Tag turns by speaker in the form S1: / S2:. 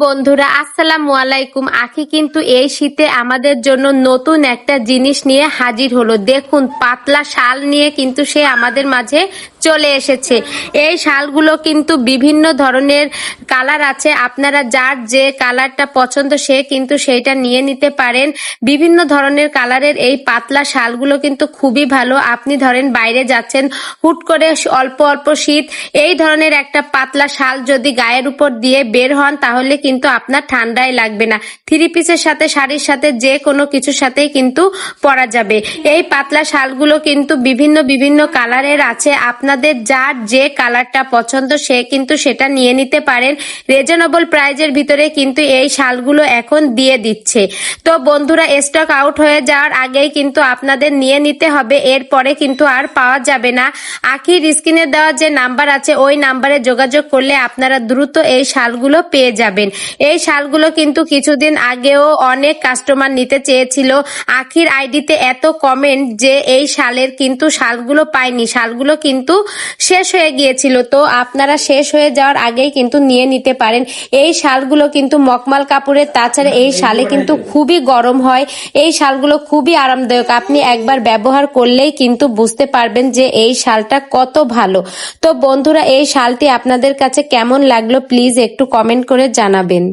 S1: বন্ধুরা, আসসালামু আলাইকুম। আখি কিন্তু এই শীতে আমাদের জন্য নতুন একটা জিনিস নিয়ে হাজির হলো। দেখুন, পাতলা শাল নিয়ে কিন্তু সে আমাদের মাঝে চলে এসেছে। এই শালগুলো কিন্তু বিভিন্ন ধরনের কালার আছে। আপনারা যার যে কালারটা পছন্দ, সে কিন্তু সেইটা নিয়ে নিতে পারেন। বিভিন্ন ধরনের কালারের এই পাতলা শালগুলো কিন্তু খুবই ভালো। আপনি ধরেন, বাইরে যাচ্ছেন, হুট করে অল্প অল্প শীত, এই ধরনের একটা পাতলা শাল যদি গায়ের উপর দিয়ে বের হন, তাহলে কিন্তু আপনার ঠান্ডাই লাগবে না। থ্রি পিসের সাথে, শাড়ির সাথে, যে কোনো কিছুর সাথেই কিন্তু পরা যাবে। এই পাতলা শালগুলো কিন্তু বিভিন্ন বিভিন্ন কালারের আছে। আপনাদের যার যে কালারটা পছন্দ, সে কিন্তু সেটা নিয়ে নিতে পারেন। রিজনেবল প্রাইজের ভিতরে কিন্তু এই শালগুলো এখন দিয়ে দিচ্ছে। তো বন্ধুরা স্টক আউট হয়ে যাওয়ার আগেই কিন্তু আপনাদের নিয়ে নিতে হবে। এরপরে কিন্তু আর পাওয়া যাবে না। আখির স্ক্রিনে দেওয়া যে নাম্বার আছে, ওই নাম্বারে যোগাযোগ করলে আপনারা দ্রুত এই শালগুলো পেয়ে যাবেন এই শালগুলো কিন্তু কিছুদিন আগেও অনেক কাস্টমার নিতে চেয়েছিল। আখির আইডিতে এত কমেন্ট যে এই শালের কিন্তু শালগুলো পাইনি শালগুলো কিন্তু শেষ হয়ে গিয়েছিল। তো আপনারা শেষ হয়ে যাওয়ার আগেই কিন্তু নিয়ে নিতে পারেন। এই শালগুলো কিন্তু মকমাল কাপড়ের তাছাড়া এই শালে কিন্তু খুবই গরম হয়। এই শালগুলো খুবই আরামদায়ক। আপনি একবার ব্যবহার করলেই কিন্তু বুঝতে পারবেন যে এই শালটা কত ভালো। তো বন্ধুরা, এই শালটি আপনাদের কাছে কেমন লাগল প্লিজ একটু কমেন্ট করে জানাবেন।